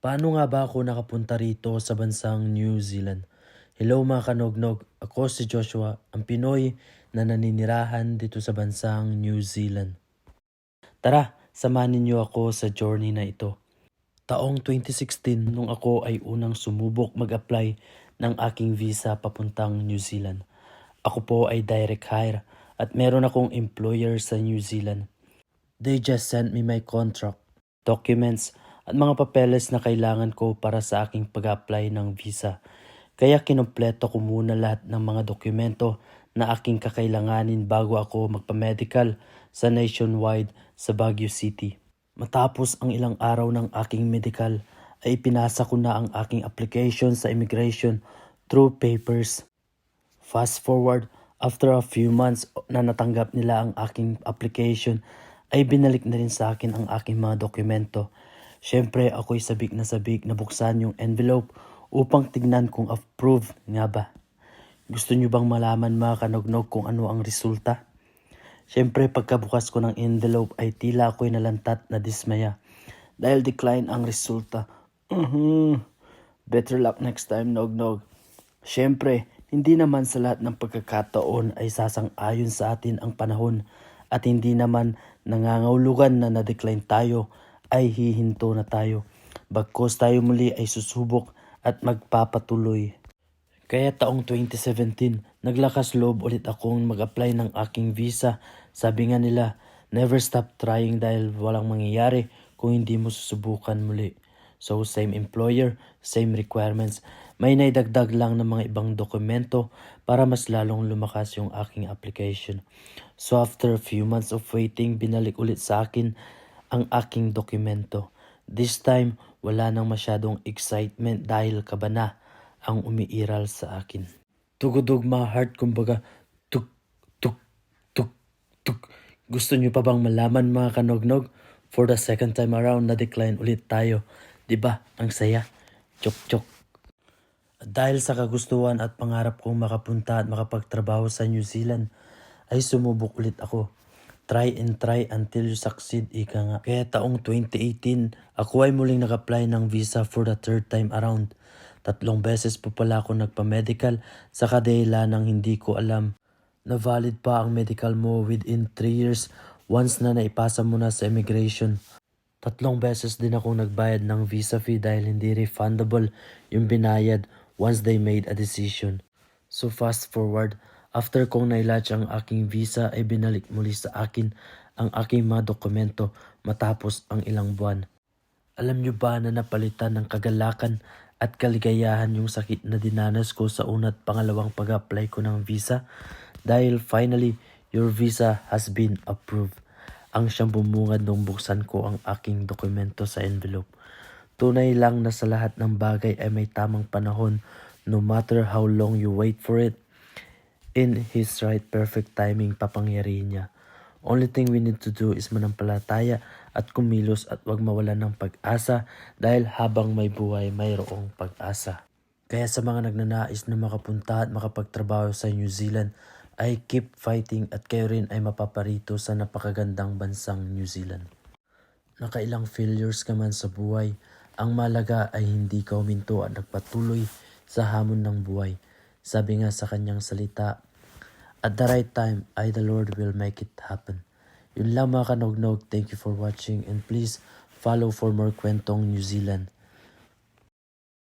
Paano nga ba ako nakapunta rito sa bansang New Zealand? Hello mga kanognog, ako si Joshua, ang Pinoy na naninirahan dito sa bansang New Zealand. Tara, samahan ninyo ako sa journey na ito. Taong 2016 nung ako ay unang sumubok mag-apply ng aking visa papuntang New Zealand. Ako po ay direct hire at meron akong employer sa New Zealand. They just sent me my contract, documents at mga papeles na kailangan ko para sa aking pag-apply ng visa. Kaya kinumpleto ko muna lahat ng mga dokumento na aking kakailanganin bago ako magpa-medical sa nationwide sa Baguio City. Matapos ang ilang araw ng aking medical ay pinasa ko na ang aking application sa immigration through papers. Fast forward, after a few months na natanggap nila ang aking application, ay binalik na rin sa akin ang aking mga dokumento. Siyempre, ako'y sabik na sabik na buksan yung envelope upang tignan kung approve nga ba. Gusto nyo bang malaman mga kanognog kung ano ang resulta? Siyempre, pagkabukas ko ng envelope ay tila ako'y nalantat na dismaya. Dahil decline ang resulta. Mhm. Better luck next time, Nognog. Siyempre, hindi naman sa lahat ng pagkakataon ay sasang-ayon sa atin ang panahon at hindi naman nangangahulugan na na-decline tayo ay hihinto na tayo. Bagkos tayo muli ay susubok at magpapatuloy. Kaya taong 2017, naglakas loob ulit akong mag-apply ng aking visa. Sabi nga nila, never stop trying dahil walang mangyayari kung hindi mo susubukan muli. So same employer, same requirements. May naidagdag lang ng mga ibang dokumento para mas lalong lumakas yung aking application. So after a few months of waiting, binalik ulit sa akin ang aking dokumento. This time, wala nang masyadong excitement dahil kaba na ang umiiral sa akin. Tugudog mga heart kumbaga tuk tuk tuk tuk. Gusto niyo pa bang malaman mga kanognog? For the second time around na decline ulit tayo. 'Di ba? Ang saya. Chok chok. Dahil sa kagustuhan at pangarap kong makapunta at makapagtrabaho sa New Zealand, ay sumubok ulit ako. Try and try until you succeed, ika nga. Kaya taong 2018, ako ay muling nag-apply ng visa for the third time around. Tatlong beses po pala ako nagpa-medical sa kadela ng hindi ko alam na valid pa ang medical mo within 3 years once na naipasa mo na sa immigration. Tatlong beses din ako nagbayad ng visa fee dahil hindi refundable yung binayad once they made a decision. So fast forward, after kong nailatch ang aking visa ay binalik muli sa akin ang aking mga dokumento matapos ang ilang buwan. Alam nyo ba na napalitan ng kagalakan at kaligayahan yung sakit na dinanas ko sa una't pangalawang pag-apply ko ng visa? Dahil finally, your visa has been approved. Ang siyang bumungad nung buksan ko ang aking dokumento sa envelope. Tunay lang na sa lahat ng bagay ay may tamang panahon no matter how long you wait for it. In His right perfect timing papangyarihin niya. Only thing we need to do is manampalataya at kumilos at wag mawalan ng pag-asa dahil habang may buhay mayroong pag-asa. Kaya sa mga nagnanais na makapunta at makapagtrabaho sa New Zealand ay keep fighting at kayo rin ay mapaparito sa napakagandang bansang New Zealand. Nakailang failures ka man sa buhay, ang malaga ay hindi ka huminto at nagpatuloy sa hamon ng buhay. Sabi nga sa kanyang salita, At the right time, I the Lord will make it happen. Yun lang mga kanognog, thank you for watching and please follow for more kwentong New Zealand.